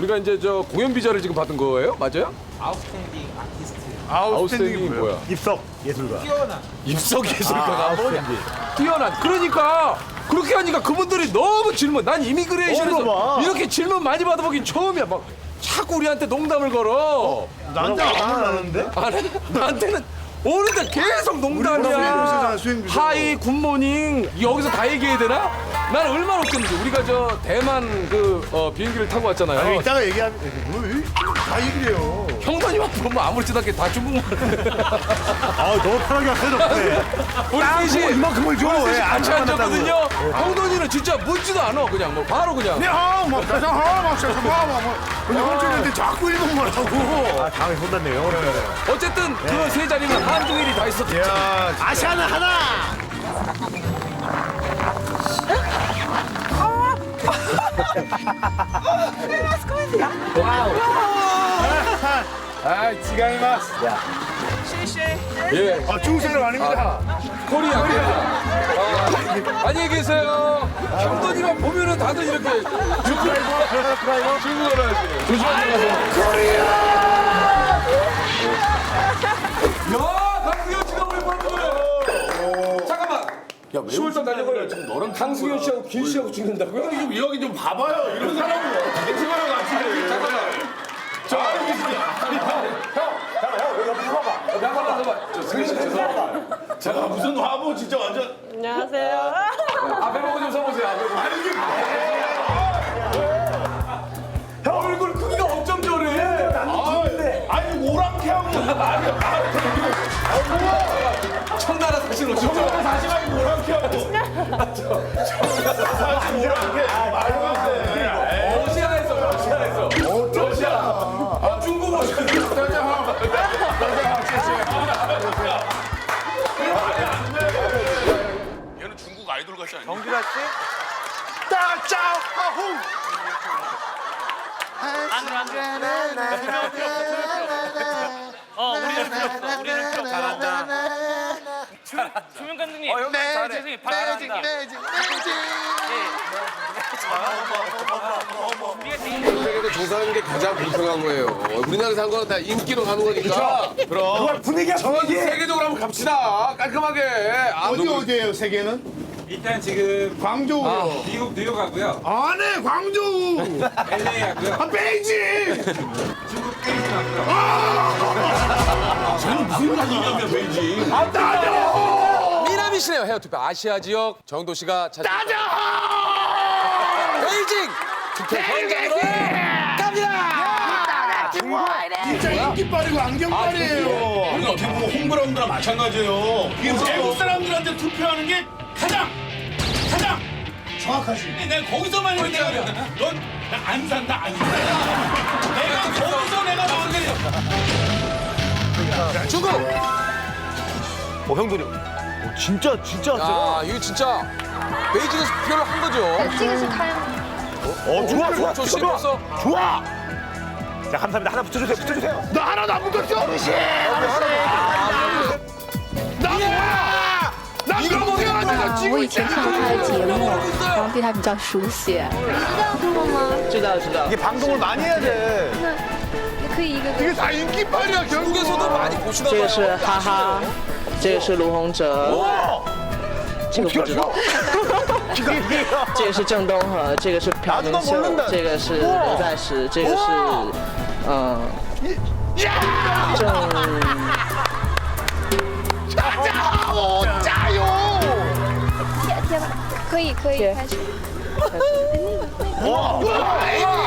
우리가 이제 저 공연 비자를 지금 받은 거예요? 맞아요? 아웃스탠딩 아티스트 아웃스탠딩이 뭐야? 입석 예술가. 뛰어난 입석 예술가가 아, 뭐냐? 뛰어난. 그러니까 그렇게 하니까 그분들이 너무 질문. 난 어, 이미그레이션에서 봐. 이렇게 질문 많이 받아보긴 처음이야. 막 자꾸 우리한테 농담을 걸어. 나한테 안 하는데? 안 해? 나한테는 오는데 계속 농담이야. 수행 비서잖아, 수행 비서. 하이 굿모닝 여기서 다 얘기해야 되나? 난 얼마나 웃겼는지 우리가 저 대만 그 어, 비행기를 타고 왔잖아요. 아니, 이따가 얘기하면 뭐, 다 얘기해요. 형돈이만 보면 아무렇지도 않게 다 중국말. 아 너무 편하게 하세요. 우리 셋이 이만큼을 줘. 우리 셋이 예, 같이 안 앉았거든요. 형돈이는 진짜 묻지도 않아. 그냥 뭐 바로 그냥. 뭐 가자 하막 셔서 하막 근데 혼자인데 자꾸 일본말 하고. 아 다음에 혼났네요. 어쨌든 그 세 자리는 한중일이 다 있었죠. 야 아시아는 하나. 아 지가이마스. 예. 아 중국 사람 아닙니다. 코리아. 코리아. 아, 안녕히 계세요. 형돈이만 보면은 다들 이렇게 중국어 중국어로 하지. 조심하세요. 야, 10월달 달려가요. 지금 너랑 강수현 씨하고 길 씨하고 찍는다고요? 여기 좀 여기 좀 봐봐요. 이런 사람을 어떻게 생각하고 같이 잠깐만. 저 잠깐만, 잠깐만. 저 승희 씨 죄송합니다. 제가 무슨 화보 진짜 완전 안녕하세요. 앞에 보고 좀 러시아에서 러시아에서. 러시아. 아 중국 오셨죠? 얘는 중국 아이돌 같지 않냐? 정준하 씨. 어, 우리는 필요 없어. 우리는 필요 없어. 잘한다. 조명 감독님. 어, 형님 잘해. 죄송해요. 잘한다. 우리가 되게 세계에서 조사하는 게 가장 공평한 거예요. 우리나라에서 한 거는 다 인기로 가는 거니까. 그걸 분위기야 전 분위기. 세계적으로 한번 갑시다. 깔끔하게. 아, 어디 누구- 어디예요 세계는? 일단 지금 광저우 요. 미국 뉴욕 하고요 안에 광저우. LA 하고요 아 베이징. 중국 베이징 하고요 저는 무슨 말이냐며 베이징. 아. 미 나미 시네요 헤어 투표 아시아 지역 정도 씨가 찾은 따져. 베이징 투표 현장으로 갑니다. 진짜 인기빨이고 안경빨이에요. 우리 어떻게 보면 홍보라운드랑 마찬가지예요. 이 외국 사람들한테 투표하는 게 가장 가장 정확하지. 내가 거기서만 이렇게 하면 넌안 산다 안 산다. 내가 거기서 내가 나오게 중국. 어 형들이. 어, 진짜 진짜 왔어요. 야 이거 진짜 베이징에서 투표를 한 거죠. 这个是开吗？ 어 좋아 좋아 저 좋아 씨로서 좋아. 자 감사합니다. 하나 붙여주세요. 붙여주세요. 나 하나도 안 붙었어. 어르신. 나 뭐야? 나 이거 먹어야 啊，我以前看过他的节目，然后对他比较熟悉。你知道过吗？知道知道。 이게 방송을 많이 해야 돼. 那你可以一个个 이게 다 인기빨이야 결국에서도. 중국에서도 많이 보시나 这 봐요. 个是哈哈，这个是卢洪哲， 와. 这个不知道。 기가 이게. 这个是郑东和，这个是朴明 나도 秀 모른다 ，这个是刘在石，这个是嗯郑 짜오 짜요. 贴贴吧，可以可以开始。 와. 刚刚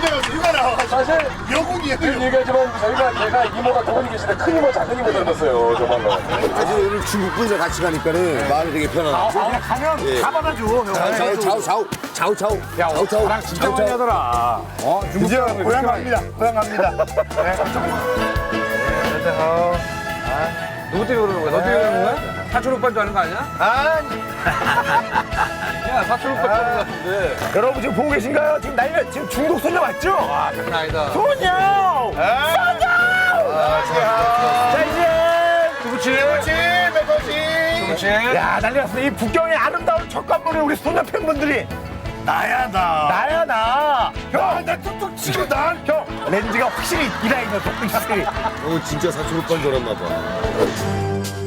굉장히 누가 나와? 사실 여군이에요. 그 늘 얘기하지만 저희가 제가 이모가 두 분이 계신데 큰 이모 작은 이모 닮았어요 정말로. 아주 오늘 중국 분들 같이 가니까는 네. 마음이 되게 편안하고. 그냥 아, 가면 예. 다 받아줘 형. 좌우 좌우 좌우 좌우 좌우 야, 좌우 좌우 나랑 진짜 많이 하더라. 어, 중국 이제 사람들 고향 진짜 많이- 갑니다. 고향 갑니다. 네, 감사합니다. 누구 때문에 그러는 거야? 네. 너 때문에 그러는 거야? 사촌 오빠인 줄 아는 거 아니야? 아니. 야, 사촌 오빠 때문에 같은데. 여러분 지금 보고 계신가요? 지금 난리 지금 중국 소녀 맞죠? 아, 장난 아니다. 소녀! 소녀! 자 이제 누구치? 누구치? 누구치? 그렇지? 야 난리 났어. 이 북경의 아름다운 척감물이 우리 소녀 팬분들이 나야 나. 나야 나. 형, 나 뚝뚝 치고 난. 형, 렌즈가 확실히 이 라인이야. 확실히. 어, 진짜 사촌 오빠인 줄 알았나 봐.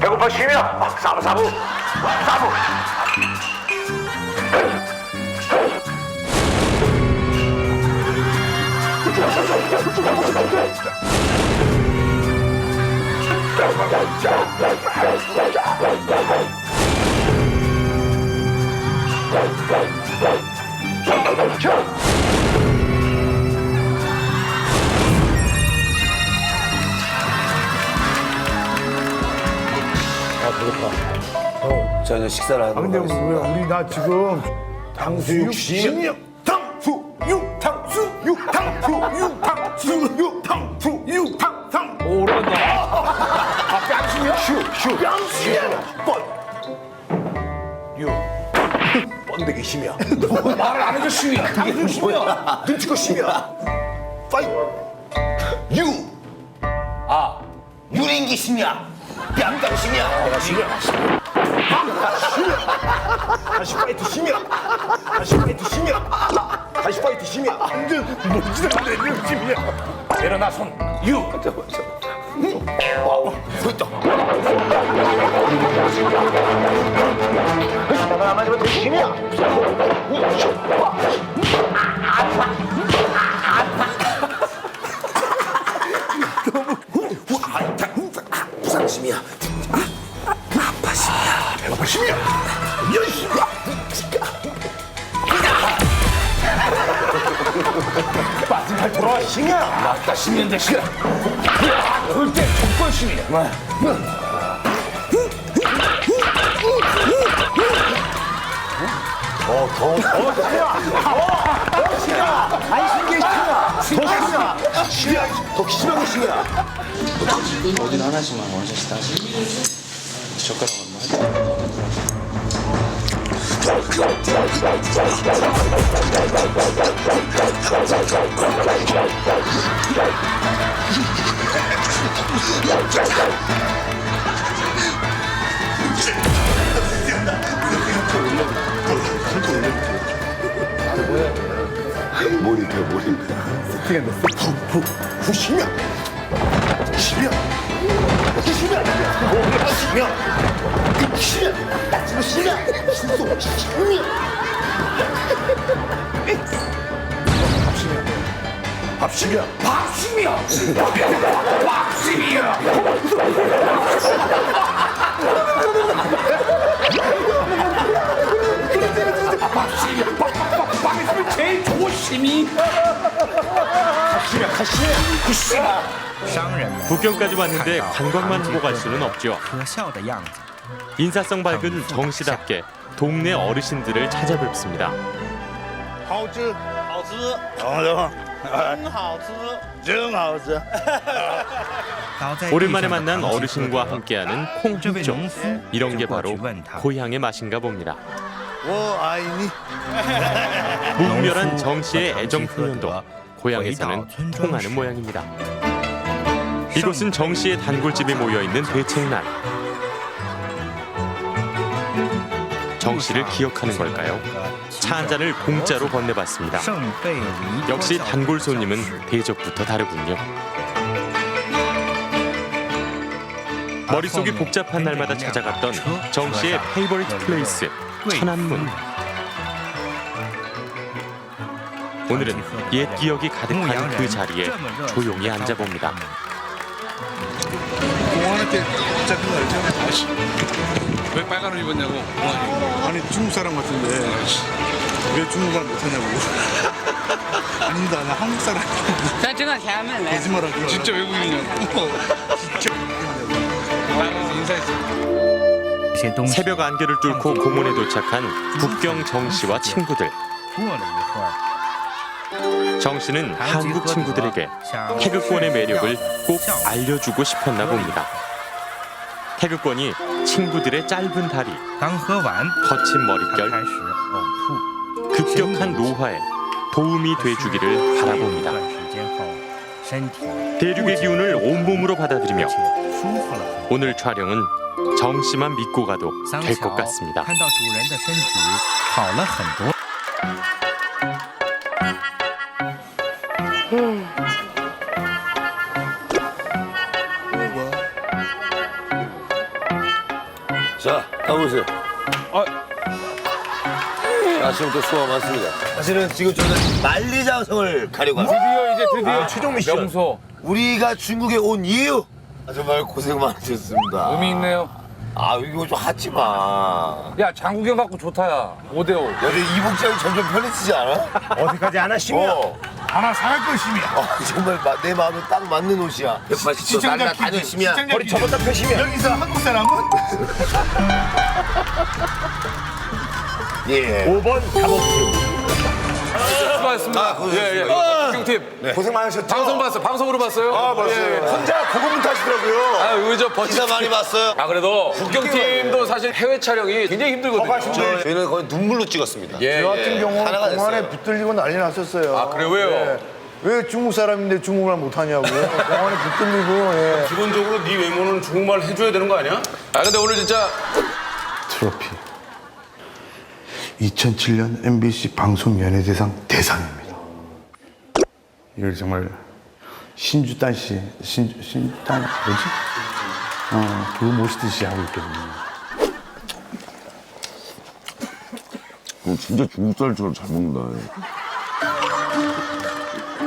배고파 쉬면 사부 사부 사부. 자, 이제 식사를 아 하도록 근데 하겠습니다. 우리, 나 지금 탕수육 심령 탕수육 탕수육 탕수육 탕수육 탕수육 탕탕 오, 오랜만이다. 아 뺨심이야? 슈슈 뺨심이야 뻔 유. 번데기 심이야 말을 안 해줘, 쉬우야. 탕수육 심이야 눈치껏 심이야 파이 유. 아. 유린기 심이야 뺨땅 심이야 내가 심이야 다시 파이트 심이야 다시 파이트 심이야 다시 파이트 심이야 완전 뭔지도 모르는 심이야. 내려놔 손유 와우 됐다 나가 맞으면 돼 심이야 부상 심이야 아파 심이야 배고파 심이야 열심이야 빠진팔 돌아와 심이야 맞다 심이인데 심이야 볼때 정권 심이야 어, 심이야. 어, 더 심이야. 아니, 심이야. 더 심이야. 심이야. 더 심하게 심이야. 어디는 하나씩만 원샷씩 하시고 젓가락 한번 할게요. 머리, 그 머리. 후, 후, 심이야. 심이야. 어떻게 심이야? 뭐야, 심이야. 그 심이야. 나 지금 심이야. 심소, 심이야. 밥 심이야. 밥 심이야. 밥 심이야. 밥 심이야. 밥 심이야. 밥, 밥, 밥, 밥 있으면 제일 좋은 심이. 심이야, 심이야. 그 심이야. 북경까지 왔는데 관광만 하고 갈 수는 없죠. 인사성 밝은 정씨답게 동네 어르신들을 찾아뵙습니다. 好吃，好吃，真好吃，真好吃。 오랜만에 만난 어르신과 함께하는 콩국조. 이런 게 바로 고향의 맛인가 봅니다. 我爱你。 무분별한 정씨의 애정 표현도 고향에서는 통하는 모양입니다. 이곳은 정씨의 단골집이 모여 있는 대책날. 정 씨를 기억하는 걸까요? 차 한 잔을 공짜로 건네봤습니다. 역시 단골 손님은 대접부터 다르군요. 머릿속이 복잡한 날마다 찾아갔던 정 씨의 페이버리트 플레이스 천안문. 오늘은 옛 기억이 가득한 그 자리에 조용히 앉아봅니다. 공항한테 거 알잖아. 왜 빨간 옷 입었냐고. 아니 중국 사람 같은데. 왜 중국말 못하냐고. 아닙니다. 나 한국 사람. 咱真的甜妹来。 거짓말하고. 진짜 외국인이냐고. 진짜 외국인이냐고. 새벽 안개를 뚫고 고문에 도착한 국경 정 씨와 친구들. 정 씨는 한국 친구들에게 태극권의 매력을 꼭 알려주고 싶었나 봅니다. 태극권이 친구들의 짧은 다리, 거친 머릿결, 급격한 노화에 도움이 돼주기를 바라봅니다. 대륙의 기운을 온몸으로 받아들이며 오늘 촬영은 정 씨만 믿고 가도 될 것 같습니다. 看到主人的身体好了很多。 자, 가보세요. 아. 아침부터 수고가 많습니다. 사실은 지금 저는 만리장성을 가려고 합니다. 드디어 이제 드디어 최종 미션. 명소 우리가 중국에 온 이유! 아, 정말 고생 많으셨습니다. 의미 있네요. 아, 이거 좀 하지 마. 야 장국영 갖고 좋다 야. 5대5. 야, 내 이복장이 점점 편해지지 않아? 어디까지 안 하시면 어. 하나 사갈 것이며. 아, 정말 마- 내 마음에 딱 맞는 옷이야. 180도 날라 다녔으면 머리 접었다 펴시면. 여기서 한국 사람은 예. 5번 가복 수. 수고하셨습니다. 예, 예. 국경팀. 고생 많으셨죠? 방송 봤어요. 방송으로 봤어요. 아, 봤어요. 혼자 고군분투 하시더라고요. 아, 우리 저. 기사 많이 봤어요. 아, 그래도 국경팀도 사실 해외 촬영이 굉장히 힘들거든요. 저, 저희는 거의 눈물로 찍었습니다. 예, 저 같은 예. 경우는 하나가 공안에 됐어요. 붙들리고 난리 났었어요. 아, 그래요? 왜요? 예. 왜 중국 사람인데 중국말 못하냐고요. 공안에 붙들리고 예. 기본적으로 네 외모는 중국말 해줘야 되는 거 아니야? 아, 근데 오늘 진짜 트로피. 2007년 MBC 방송 연예대상 대상입니다. 이걸 정말 신주단 씨, 신주, 신주단 뭐지? 어, 그거 모시듯이 하고 있거든요. 진짜 중국 사람처럼 잘 먹는다.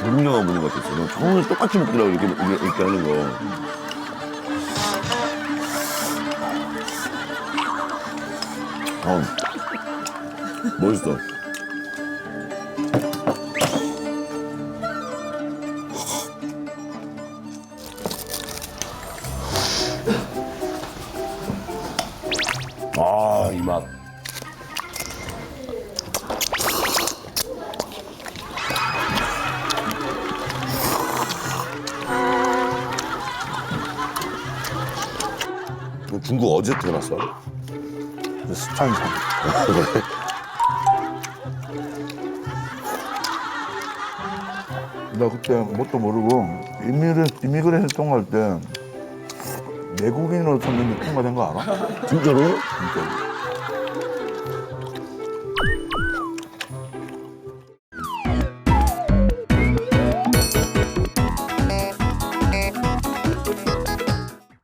중국 영화 보는 것 같았어. 나 처음에 똑같이 먹더라고, 이렇게, 이렇게, 이렇게 하는 거. 어, 멋있어. 아, 이 맛. 중국 어제 태어났어? 스탄산. 나 그때 뭣도 모르고 이미그레, 이미그레이션 통과할 때 내국인으로 쳤는데 통과된 거 알아? 진짜로? 진짜.